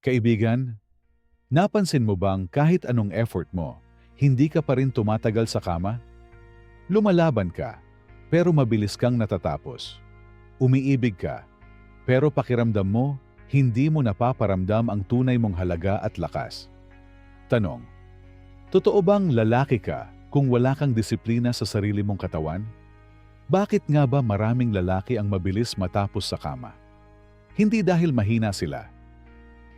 Kaibigan, napansin mo bang kahit anong effort mo, hindi ka pa rin tumatagal sa kama? Lumalaban ka, pero mabilis kang natatapos. Umiibig ka, pero pakiramdam mo, hindi mo napaparamdam ang tunay mong halaga at lakas. Tanong, totoo bang lalaki ka kung wala kang disiplina sa sarili mong katawan? Bakit nga ba maraming lalaki ang mabilis matapos sa kama? Hindi dahil mahina sila.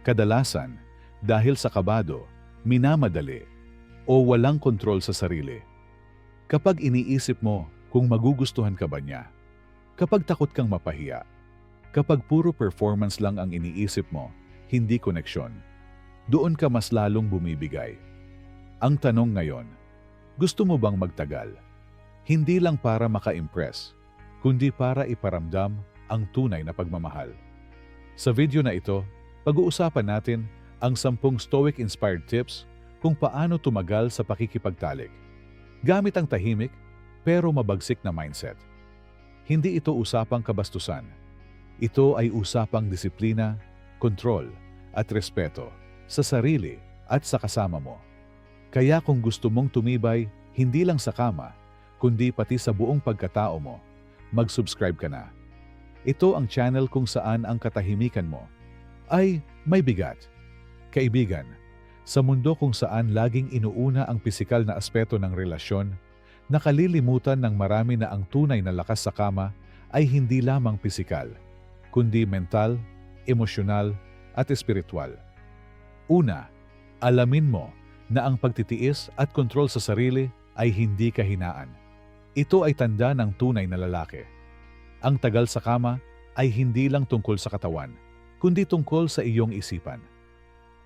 Kadalasan, dahil sa kabado, minamadali, o walang kontrol sa sarili. Kapag iniisip mo kung magugustuhan ka ba niya, kapag takot kang mapahiya, kapag puro performance lang ang iniisip mo, hindi koneksyon, doon ka mas lalong bumibigay. Ang tanong ngayon, gusto mo bang magtagal? Hindi lang para maka-impress, kundi para iparamdam ang tunay na pagmamahal. Sa video na ito, pag-uusapan natin ang 10 Stoic-inspired tips kung paano tumagal sa pakikipagtalik. Gamit ang tahimik pero mabagsik na mindset. Hindi ito usapang kabastusan. Ito ay usapang disiplina, kontrol, at respeto sa sarili at sa kasama mo. Kaya kung gusto mong tumibay, hindi lang sa kama, kundi pati sa buong pagkatao mo, mag-subscribe ka na. Ito ang channel kung saan ang katahimikan mo ay may bigat. Kaibigan, sa mundo kung saan laging inuuna ang pisikal na aspeto ng relasyon, nakalilimutan ng marami na ang tunay na lakas sa kama ay hindi lamang pisikal, kundi mental, emosyonal, at espiritual. Una, alamin mo na ang pagtitiis at kontrol sa sarili ay hindi kahinaan. Ito ay tanda ng tunay na lalaki. Ang tagal sa kama ay hindi lang tungkol sa katawan, kundi tungkol sa iyong isipan.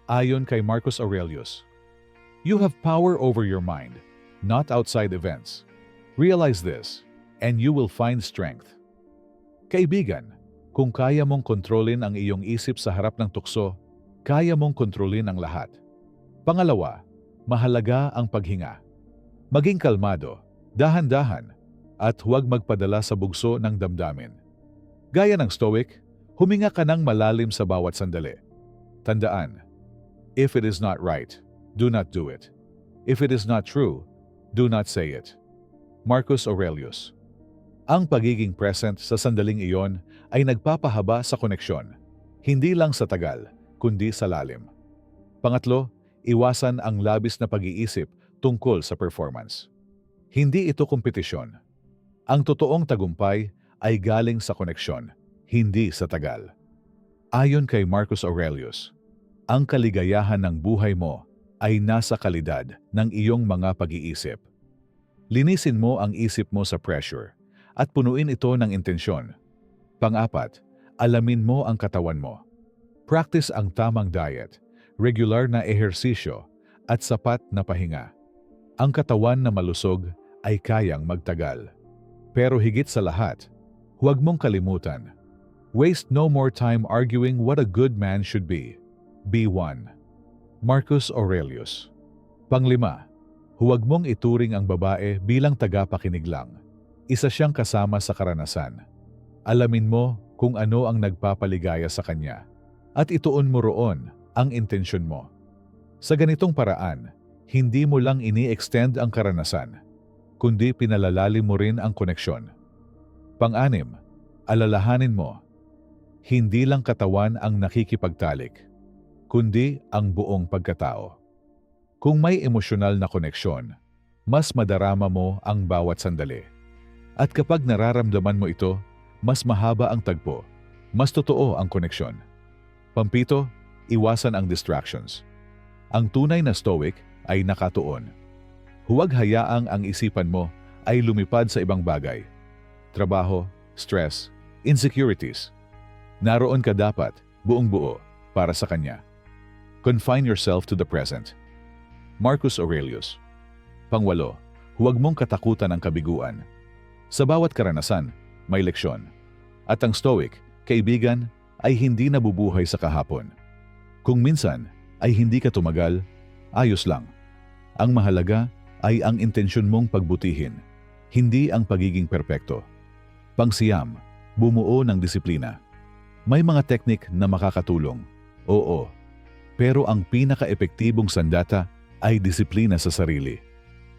Ayon kay Marcus Aurelius, You have power over your mind, not outside events. Realize this, and you will find strength. Kaibigan, kung kaya mong kontrolin ang iyong isip sa harap ng tukso, kaya mong kontrolin ang lahat. Pangalawa, mahalaga ang paghinga. Maging kalmado, dahan-dahan, at huwag magpadala sa bugso ng damdamin. Gaya ng Stoic, huminga ka ng malalim sa bawat sandali. Tandaan, if it is not right, do not do it. If it is not true, do not say it. Marcus Aurelius Ang pagiging present sa sandaling iyon ay nagpapahaba sa koneksyon, hindi lang sa tagal, kundi sa lalim. Pangatlo, iwasan ang labis na pag-iisip tungkol sa performance. Hindi ito kompetisyon, ang totoong tagumpay ay galing sa koneksyon, hindi sa tagal. Ayon kay Marcus Aurelius, ang kaligayahan ng buhay mo ay nasa kalidad ng iyong mga pag-iisip. Linisin mo ang isip mo sa pressure at punuin ito ng intensyon. Pang-apat, alamin mo ang katawan mo. Practice ang tamang diet, regular na ehersisyo, at sapat na pahinga. Ang katawan na malusog ay kayang magtagal. Pero higit sa lahat, huwag mong kalimutan. Waste no more time arguing what a good man should be. Be one. Marcus Aurelius Panglima, huwag mong ituring ang babae bilang tagapakinig lang. Isa siyang kasama sa karanasan. Alamin mo kung ano ang nagpapaligaya sa kanya at ituon mo roon ang intensyon mo. Sa ganitong paraan, hindi mo lang ini-extend ang karanasan, kundi pinalalalim mo rin ang koneksyon. Pang-anim, alalahanin mo, hindi lang katawan ang nakikipagtalik, kundi ang buong pagkatao. Kung may emosyonal na koneksyon, mas madarama mo ang bawat sandali. At kapag nararamdaman mo ito, mas mahaba ang tagpo, mas totoo ang koneksyon. Pampito, iwasan ang distractions. Ang tunay na stoic ay nakatuon Huwag hayaang ang isipan mo ay lumipad sa ibang bagay. Trabaho, stress, insecurities. Naroon ka dapat, buong buo, para sa Kanya. Confine yourself to the present. Marcus Aurelius Pangwalo, huwag mong katakutan ang kabiguan. Sa bawat karanasan, may leksyon. At ang stoic, kaibigan, ay hindi nabubuhay sa kahapon. Kung minsan ay hindi ka tumagal, ayos lang. Ang mahalaga ay ang intensyon mong pagbutihin, hindi ang pagiging perpekto. Pangsiyam, bumuo ng disiplina. May mga teknik na makakatulong. Oo, Pero ang pinaka-epektibong sandata ay disiplina sa sarili.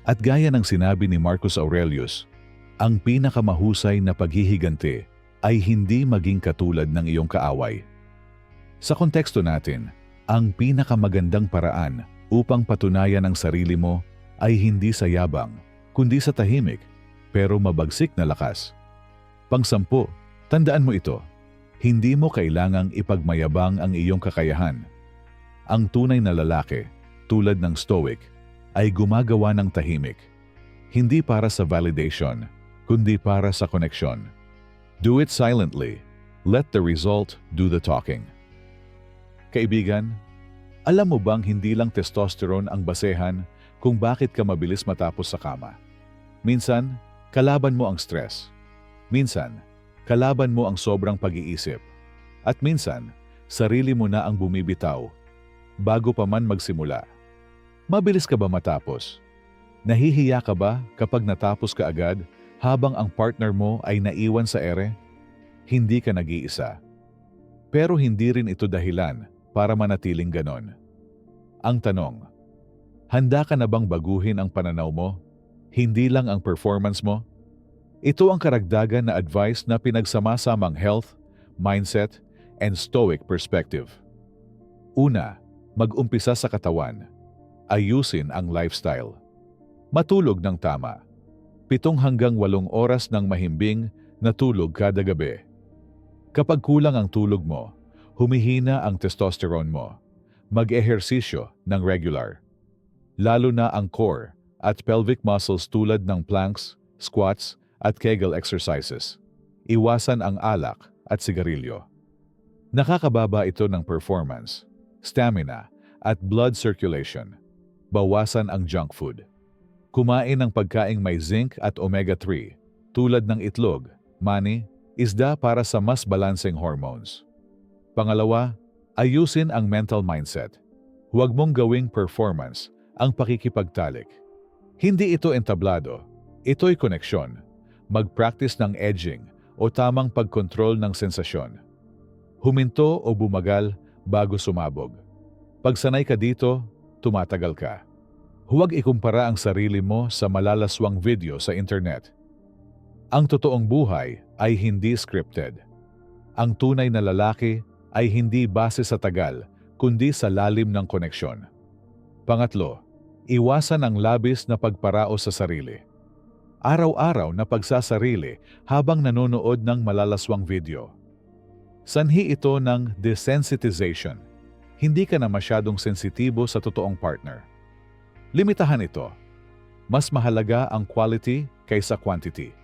At gaya ng sinabi ni Marcus Aurelius, ang pinakamahusay na paghihigante ay hindi maging katulad ng iyong kaaway. Sa konteksto natin, ang pinakamagandang paraan upang patunayan ang sarili mo ay hindi sa yabang, kundi sa tahimik, pero mabagsik na lakas. Pangsampu, tandaan mo ito, hindi mo kailangang ipagmayabang ang iyong kakayahan. Ang tunay na lalaki, tulad ng stoic, ay gumagawa ng tahimik. Hindi para sa validation, kundi para sa koneksyon. Do it silently. Let the result do the talking. Kaibigan, alam mo bang hindi lang testosterone ang basehan kung bakit ka mabilis matapos sa kama? Minsan, kalaban mo ang stress. Minsan, kalaban mo ang sobrang pag-iisip. At minsan, sarili mo na ang bumibitaw bago pa man magsimula. Mabilis ka ba matapos? Nahihiya ka ba kapag natapos ka agad habang ang partner mo ay naiwan sa ere? Hindi ka nag-iisa. Pero hindi rin ito dahilan para manatiling ganon. Ang tanong, handa ka na bang baguhin ang pananaw mo? Hindi lang ang performance mo? Ito ang karagdagan na advice na pinagsama-samang health, mindset, and stoic perspective. Una, mag-umpisa sa katawan. Ayusin ang lifestyle. Matulog ng tama. Pitong hanggang walong oras ng mahimbing na tulog kada gabi. Kapag kulang ang tulog mo, humihina ang testosterone mo. Mag-ehersisyo ng regular. Lalo na ang core at pelvic muscles tulad ng planks, squats, at Kegel exercises. Iwasan ang alak at sigarilyo. Nakakababa ito ng performance, stamina, at blood circulation. Bawasan ang junk food. Kumain ng pagkaing may zinc at omega-3 tulad ng itlog, mani, isda para sa mas balancing hormones. Pangalawa, ayusin ang mental mindset. Huwag mong gawing performance ang pakikipagtalik. Hindi ito entablado, ito'y koneksyon. Mag-practice ng edging o tamang pagkontrol ng sensasyon. Huminto o bumagal bago sumabog. Pagsanay ka dito, tumatagal ka. Huwag ikumpara ang sarili mo sa malalaswang video sa internet. Ang totoong buhay ay hindi scripted. Ang tunay na lalaki ay hindi base sa tagal, kundi sa lalim ng koneksyon. Pangatlo, iwasan ang labis na pagparao sa sarili. Araw-araw na pagsasarili habang nanonood ng malalaswang video. Sanhi ito ng desensitization. Hindi ka na masyadong sensitibo sa totoong partner. Limitahan ito. Mas mahalaga ang quality kaysa quantity.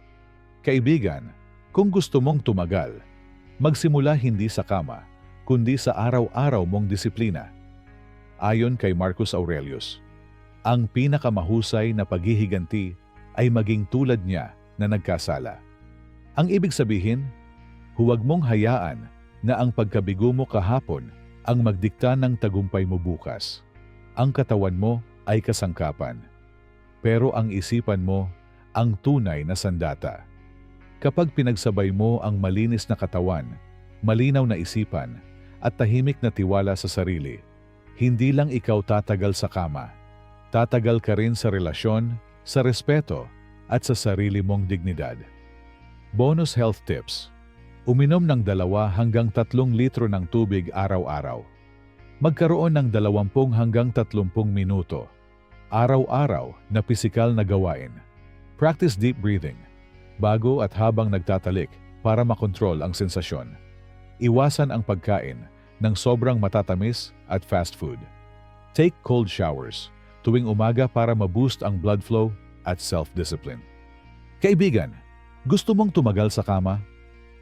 Kaibigan, kung gusto mong tumagal, magsimula hindi sa kama, kundi sa araw-araw mong disiplina. Ayon kay Marcus Aurelius, ang pinakamahusay na paghihiganti ay maging tulad niya na nagkasala. Ang ibig sabihin, huwag mong hayaan na ang pagkabigo mo kahapon ang magdikta ng tagumpay mo bukas. Ang katawan mo ay kasangkapan. Pero ang isipan mo, ang tunay na sandata. Kapag pinagsabay mo ang malinis na katawan, malinaw na isipan, at tahimik na tiwala sa sarili, hindi lang ikaw tatagal sa kama. Tatagal ka rin sa relasyon, sa respeto, at sa sarili mong dignidad. Bonus health tips. Uminom ng dalawa hanggang tatlong litro ng tubig araw-araw. Magkaroon ng 20 hanggang 30 minuto. Araw-araw na pisikal na gawain. Practice deep breathing. Bago at habang nagtatalik para makontrol ang sensasyon. Iwasan ang pagkain ng sobrang matatamis at fast food. Take cold showers tuwing umaga para ma-boost ang blood flow at self-discipline. Kaibigan, gusto mong tumagal sa kama?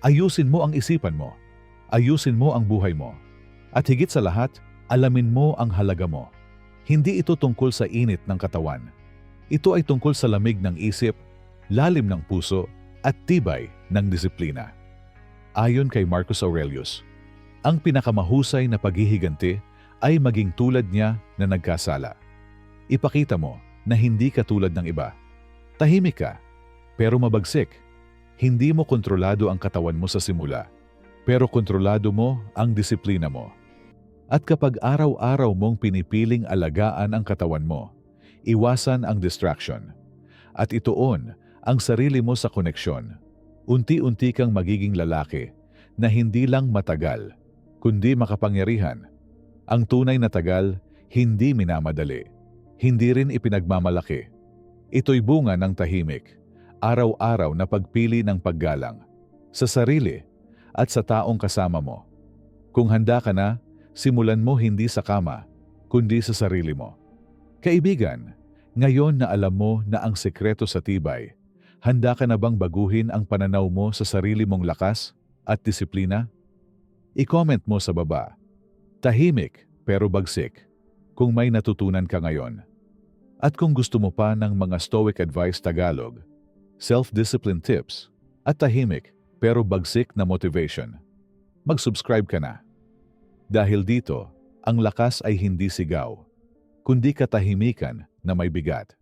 Ayusin mo ang isipan mo. Ayusin mo ang buhay mo. At higit sa lahat, alamin mo ang halaga mo. Hindi ito tungkol sa init ng katawan. Ito ay tungkol sa lamig ng isip, lalim ng puso, at tibay ng disiplina. Ayon kay Marcus Aurelius, ang pinakamahusay na paghihiganti ay maging tulad niya na nagkasala. Ipakita mo na hindi ka tulad ng iba. Tahimik ka, pero mabagsik. Hindi mo kontrolado ang katawan mo sa simula, pero kontrolado mo ang disiplina mo. At kapag araw-araw mong pinipiling alagaan ang katawan mo, iwasan ang distraction. At ituon ang sarili mo sa koneksyon. Unti-unti kang magiging lalaki na hindi lang matagal, kundi makapangyarihan. Ang tunay na tagal, hindi minamadali. Hindi rin ipinagmamalaki. Ito'y bunga ng tahimik, araw-araw na pagpili ng paggalang sa sarili at sa taong kasama mo. Kung handa ka na, simulan mo hindi sa kama, kundi sa sarili mo. Kaibigan, ngayon na alam mo na ang sekreto sa tibay, handa ka na bang baguhin ang pananaw mo sa sarili mong lakas at disiplina? I-comment mo sa baba. Tahimik pero bagsik kung may natutunan ka ngayon. At kung gusto mo pa ng mga Stoic Advice Tagalog, self-discipline tips, at tahimik pero bagsik na motivation, mag-subscribe ka na. Dahil dito, ang lakas ay hindi sigaw, kundi katahimikan na may bigat.